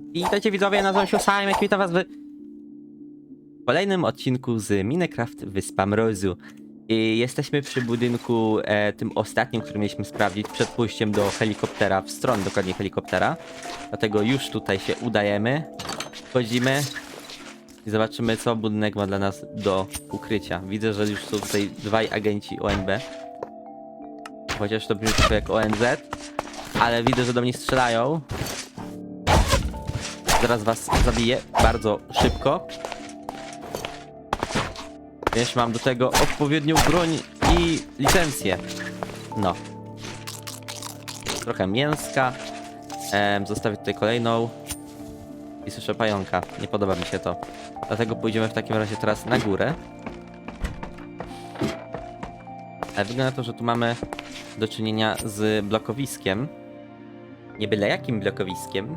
Witajcie widzowie, nazywam się Simon, witam was w kolejnym odcinku z Minecraft Wyspa Mrozu. I jesteśmy przy budynku e, tym ostatnim, który mieliśmy sprawdzić przed pójściem do helikoptera, w stronę dokładnie helikoptera. Dlatego już tutaj się udajemy, wchodzimy i zobaczymy co budynek ma dla nas do ukrycia. Widzę, że już są tutaj dwaj agenci ONB. Chociaż to brzmi trochę jak ONZ, ale widzę, że do mnie strzelają. Zaraz was zabiję bardzo szybko. Wiesz, mam do tego odpowiednią broń i licencję. No. Trochę mięska. Em, zostawię tutaj kolejną. I słyszę pająka. Nie podoba mi się to. Dlatego pójdziemy w takim razie teraz na górę. Ale wygląda na to, że tu mamy do czynienia z blokowiskiem. Nie byle jakim blokowiskiem.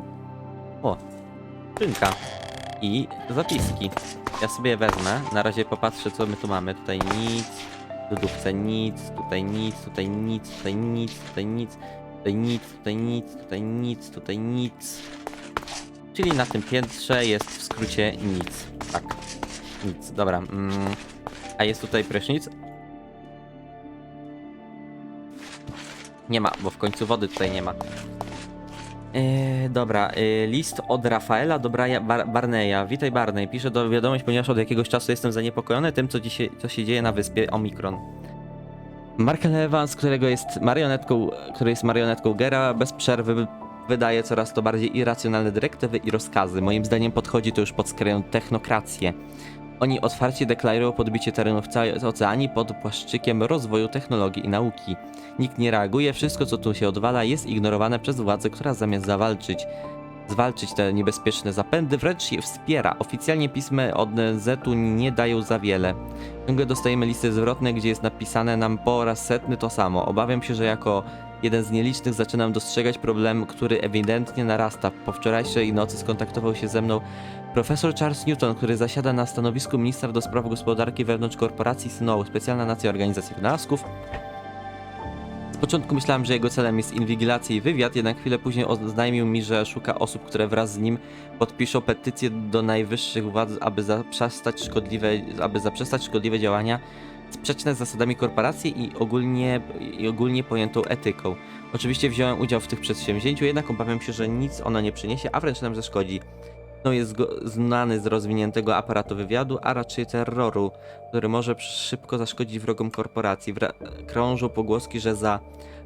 O, skrzynka i zapiski. Ja sobie wezmę. Na razie popatrzę, co my tu mamy. Tutaj nic, w lodówce nic, tutaj nic, tutaj nic, tutaj nic, tutaj nic, tutaj nic, tutaj nic, tutaj nic, tutaj nic. Czyli na tym piętrze jest w skrócie nic. Tak, nic. Dobra. Mm. A jest tutaj prysznic? Nie ma, bo w końcu wody tutaj nie ma. Eee, dobra, e, list od Rafaela do Braja, Bar Barneya. Witaj Barney, piszę do wiadomość, ponieważ od jakiegoś czasu jestem zaniepokojony tym, co, dzisiaj, co się dzieje na wyspie Omikron. Markel Evans, którego jest marionetką, który jest marionetką Gera, bez przerwy wydaje coraz to bardziej irracjonalne dyrektywy i rozkazy. Moim zdaniem podchodzi to już pod skrajną technokrację. Oni otwarcie deklarują podbicie terenów całej oceanii pod płaszczykiem rozwoju technologii i nauki. Nikt nie reaguje, wszystko co tu się odwala jest ignorowane przez władzę, która zamiast zawalczyć, zwalczyć te niebezpieczne zapędy, wręcz je wspiera. Oficjalnie pisma od NZ-u nie dają za wiele. Ciągle dostajemy listy zwrotne, gdzie jest napisane nam po raz setny to samo. Obawiam się, że jako jeden z nielicznych zaczynam dostrzegać problem, który ewidentnie narasta. Po wczorajszej nocy skontaktował się ze mną Profesor Charles Newton, który zasiada na stanowisku ministra do spraw gospodarki wewnątrz korporacji Snow, specjalna nacja organizacji wynalazków. Z początku myślałem, że jego celem jest inwigilacja i wywiad, jednak chwilę później oznajmił mi, że szuka osób, które wraz z nim podpiszą petycję do najwyższych władz, aby zaprzestać szkodliwe, aby zaprzestać szkodliwe działania sprzeczne z zasadami korporacji i ogólnie, i ogólnie pojętą etyką. Oczywiście wziąłem udział w tych przedsięwzięciu, jednak obawiam się, że nic ono nie przyniesie, a wręcz nam zaszkodzi. No jest znany z rozwiniętego aparatu wywiadu, a raczej terroru, który może szybko zaszkodzić wrogom korporacji. Wra- krążą pogłoski, że za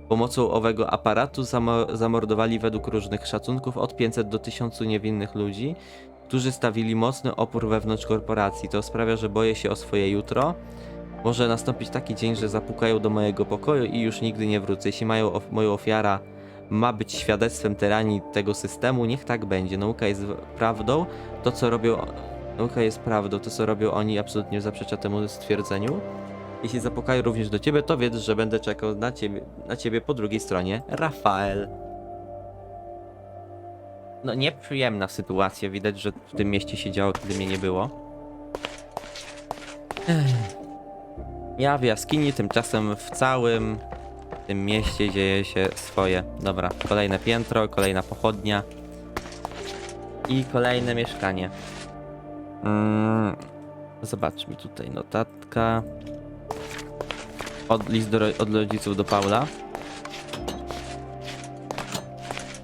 pomocą owego aparatu zamo- zamordowali według różnych szacunków od 500 do 1000 niewinnych ludzi, którzy stawili mocny opór wewnątrz korporacji. To sprawia, że boję się o swoje jutro. Może nastąpić taki dzień, że zapukają do mojego pokoju i już nigdy nie wrócę. Jeśli mają of- moją ofiara ma być świadectwem tyranii tego systemu, niech tak będzie. Nauka jest prawdą, to co robią. Nauka jest prawdą, to co robią oni absolutnie zaprzecza temu stwierdzeniu. Jeśli zapukają również do ciebie, to wiedz, że będę czekał na ciebie, na ciebie po drugiej stronie. Rafael. No nieprzyjemna sytuacja, widać, że w tym mieście się działo, kiedy mnie nie było. Ech. Ja w jaskini, tymczasem w całym tym mieście dzieje się swoje. Dobra, kolejne piętro, kolejna pochodnia i kolejne mieszkanie. Mm, zobaczmy tutaj notatka. Od, list do, od rodziców do Paula.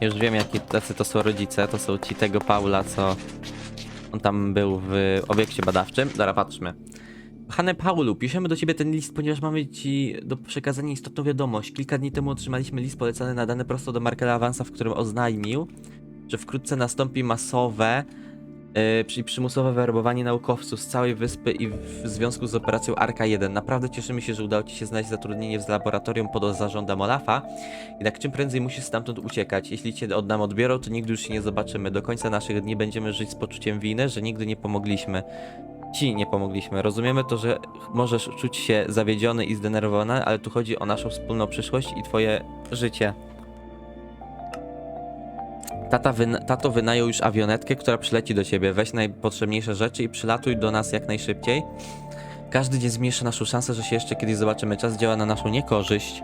Już wiem, jakie tacy to są rodzice. To są ci tego Paula, co on tam był w obiekcie badawczym. Dobra, patrzmy. Kochany Paulu, piszemy do ciebie ten list, ponieważ mamy ci do przekazania istotną wiadomość. Kilka dni temu otrzymaliśmy list polecany nadany prosto do Markela Avansa, w którym oznajmił, że wkrótce nastąpi masowe, yy, czyli przymusowe werbowanie naukowców z całej wyspy i w związku z operacją Arka 1. Naprawdę cieszymy się, że udało ci się znaleźć zatrudnienie w laboratorium pod zarządem Olafa, jednak czym prędzej musisz stamtąd uciekać. Jeśli cię od nam odbiorą, to nigdy już się nie zobaczymy. Do końca naszych dni będziemy żyć z poczuciem winy, że nigdy nie pomogliśmy ci nie pomogliśmy. Rozumiemy to, że możesz czuć się zawiedziony i zdenerwowany, ale tu chodzi o naszą wspólną przyszłość i twoje życie. Tata wyna- tato wynajął już awionetkę, która przyleci do ciebie. Weź najpotrzebniejsze rzeczy i przylatuj do nas jak najszybciej. Każdy dzień zmniejsza naszą szansę, że się jeszcze kiedyś zobaczymy. Czas działa na naszą niekorzyść.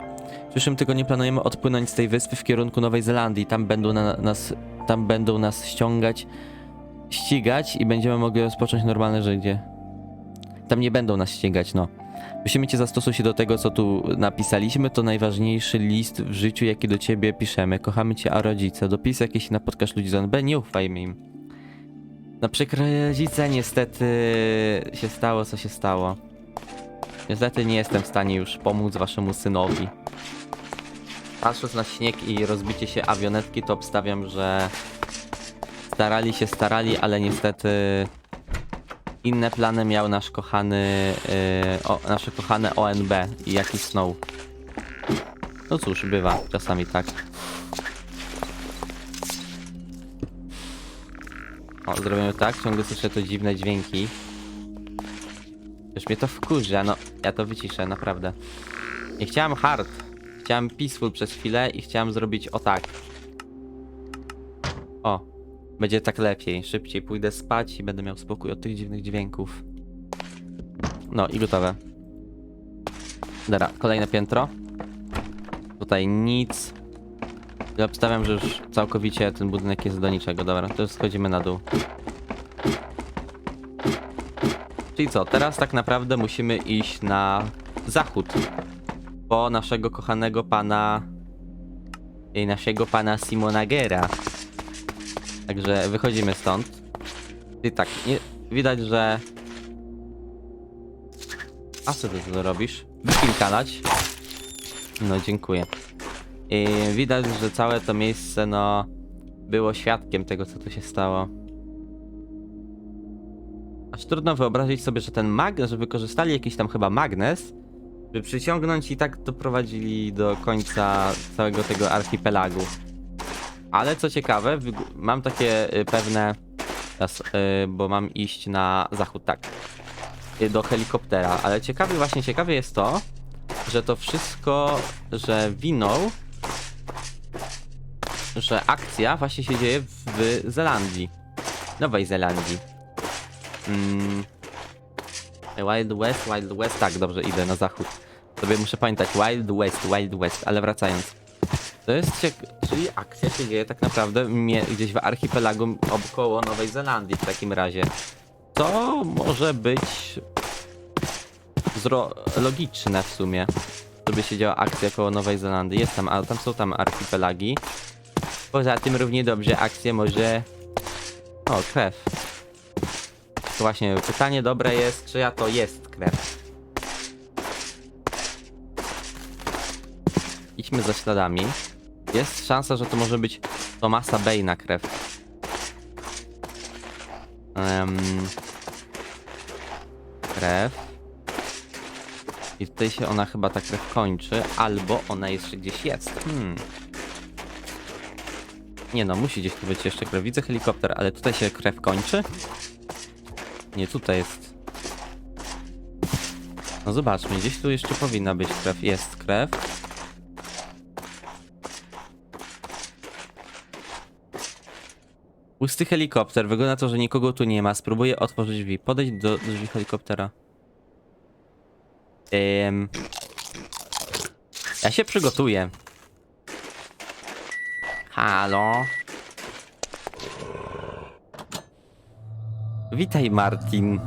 W przyszłym tygodniu planujemy odpłynąć z tej wyspy w kierunku Nowej Zelandii. Tam będą na nas tam będą nas ściągać, ścigać i będziemy mogli rozpocząć normalne życie. Tam nie będą nas ścigać, no. Musimy cię zastosuj się do tego, co tu napisaliśmy. To najważniejszy list w życiu, jaki do ciebie piszemy. Kochamy cię, a rodzice. Dopisy jakieś napotkasz ludzi z ONB, nie ufajmy im. No przykre rodzice, niestety się stało, co się stało. Niestety nie jestem w stanie już pomóc waszemu synowi. Patrząc na śnieg i rozbicie się awionetki, to obstawiam, że starali się, starali, ale niestety inne plany miał nasz kochany, yy, o, nasze kochane ONB i jaki Snow. No cóż, bywa, czasami tak. O, zrobimy tak, ciągle słyszę te dziwne dźwięki. Już mnie to wkurza, no ja to wyciszę, naprawdę. Nie chciałem hard, chciałem peaceful przez chwilę i chciałem zrobić o tak. O, będzie tak lepiej, szybciej pójdę spać i będę miał spokój od tych dziwnych dźwięków. No i gotowe. Dobra, kolejne piętro. Tutaj nic. Ja obstawiam, że już całkowicie ten budynek jest do niczego. Dobra, to już schodzimy na dół. Czyli co, teraz tak naprawdę musimy iść na zachód. Po naszego kochanego pana... I naszego pana Simonagera. Także wychodzimy stąd. I tak, nie, widać, że... A co ty tu robisz? Wypilkanać. No, dziękuję. I widać, że całe to miejsce, no... Było świadkiem tego, co tu się stało. Aż trudno wyobrazić sobie, że ten mag, że wykorzystali jakiś tam chyba magnes, by przyciągnąć i tak doprowadzili do końca całego tego archipelagu. Ale co ciekawe, mam takie y, pewne. Teraz, y, bo mam iść na zachód, tak. Y, Do helikoptera. Ale ciekawe, właśnie ciekawe jest to, że to wszystko, że winął, że akcja właśnie się dzieje w Zelandii. Nowej Zelandii. Mm. Wild West, Wild West, tak, dobrze, idę na zachód. Sobie muszę pamiętać, Wild West, Wild West, ale wracając. To jest ciek- czyli akcja się dzieje tak naprawdę mie- gdzieś w archipelagu około Nowej Zelandii w takim razie. To może być zro- logiczne w sumie, żeby się działa akcja koło Nowej Zelandii. Jest tam, ale tam są tam archipelagi. Poza tym równie dobrze akcja może... O, krew. To właśnie pytanie dobre jest, czyja to jest krew. Idźmy za śladami. Jest szansa, że to może być Thomasa Bane'a krew. Em, krew. I tutaj się ona chyba ta krew kończy, albo ona jeszcze gdzieś jest. Hmm. Nie no, musi gdzieś tu być jeszcze krew. Widzę helikopter, ale tutaj się krew kończy? Nie, tutaj jest. No zobaczmy, gdzieś tu jeszcze powinna być krew. Jest krew. Pusty helikopter. Wygląda na to, że nikogo tu nie ma. Spróbuję otworzyć drzwi. Podejdź do drzwi helikoptera. Ehm. Ja się przygotuję. Halo? Witaj, Martin.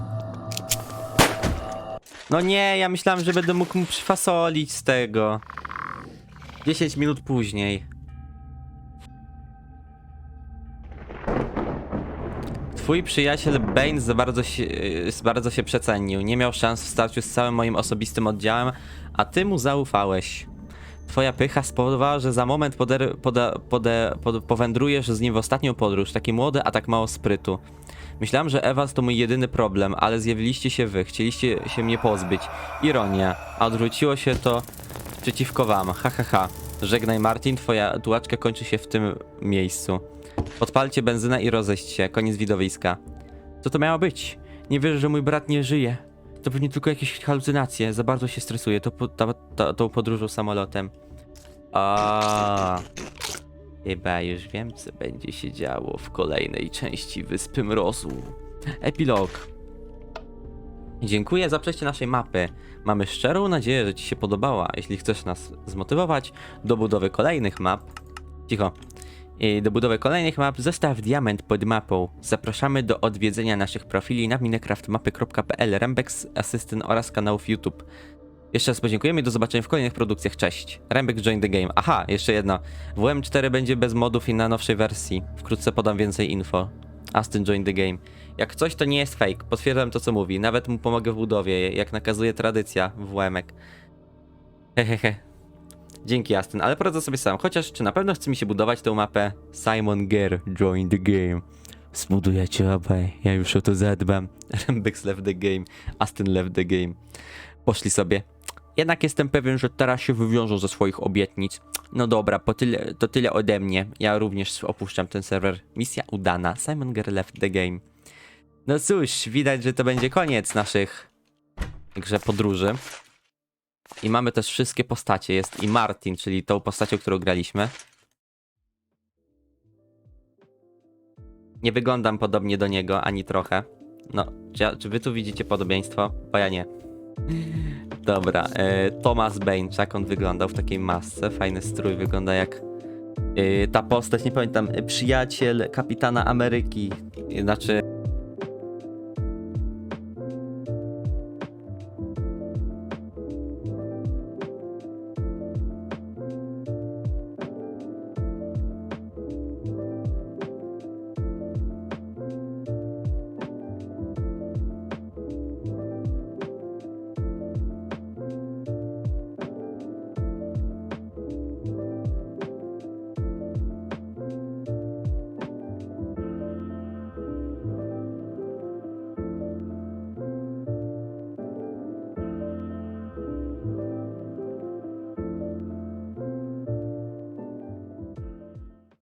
No nie, ja myślałem, że będę mógł mu przyfasolić z tego. 10 minut później. Twój przyjaciel Bane za bardzo się, y, bardzo się przecenił. Nie miał szans w starciu z całym moim osobistym oddziałem, a ty mu zaufałeś. Twoja pycha spowodowała, że za moment poder, poda, pod, powędrujesz z nim w ostatnią podróż. Taki młody, a tak mało sprytu. Myślałem, że Ewas to mój jedyny problem, ale zjawiliście się wy, chcieliście się mnie pozbyć. Ironia, a odwróciło się to przeciwko wam. Ha ha ha. Żegnaj Martin, twoja tułaczka kończy się w tym miejscu. Podpalcie benzynę i rozejść się, koniec widowiska. Co to miało być? Nie wierzę, że mój brat nie żyje. To pewnie tylko jakieś halucynacje, za bardzo się stresuje to, po- tą podróżą samolotem. A. Chyba już wiem, co będzie się działo w kolejnej części Wyspy Mrozu. Epilog. Dziękuję za przejście naszej mapy. Mamy szczerą nadzieję, że Ci się podobała. Jeśli chcesz nas zmotywować do budowy kolejnych map, cicho. Do budowy kolejnych map zostaw diament pod mapą. Zapraszamy do odwiedzenia naszych profili na minecraftmapy.pl, Rembex Assistant oraz kanałów YouTube. Jeszcze raz podziękujemy i do zobaczenia w kolejnych produkcjach. Cześć. Rembex join the game. Aha, jeszcze jedno. WM4 będzie bez modów i na nowszej wersji. Wkrótce podam więcej info. Aston join the game. Jak coś to nie jest fake, potwierdzam to co mówi. Nawet mu pomogę w budowie, jak nakazuje tradycja WM-ek. Hehehe. Dzięki Aston, ale poradzę sobie sam. Chociaż czy na pewno chce mi się budować tę mapę? Simon Ger, join the game. Zbudujecie obaj, ja już o to zadbam. Rembex left the game, Aston left the game. Poszli sobie. Jednak jestem pewien, że teraz się wywiążą ze swoich obietnic. No dobra, tyle, to tyle ode mnie. Ja również opuszczam ten serwer. Misja udana. Simon Ger left the game. No cóż, widać, że to będzie koniec naszych grze podróży. I mamy też wszystkie postacie. Jest i Martin, czyli tą postacią, którą graliśmy. Nie wyglądam podobnie do niego ani trochę. No, czy, ja, czy wy tu widzicie podobieństwo? Bo ja nie. Dobra, e, Thomas czy jak on wyglądał w takiej masce? Fajny strój, wygląda jak e, ta postać, nie pamiętam, e, przyjaciel kapitana Ameryki. Znaczy,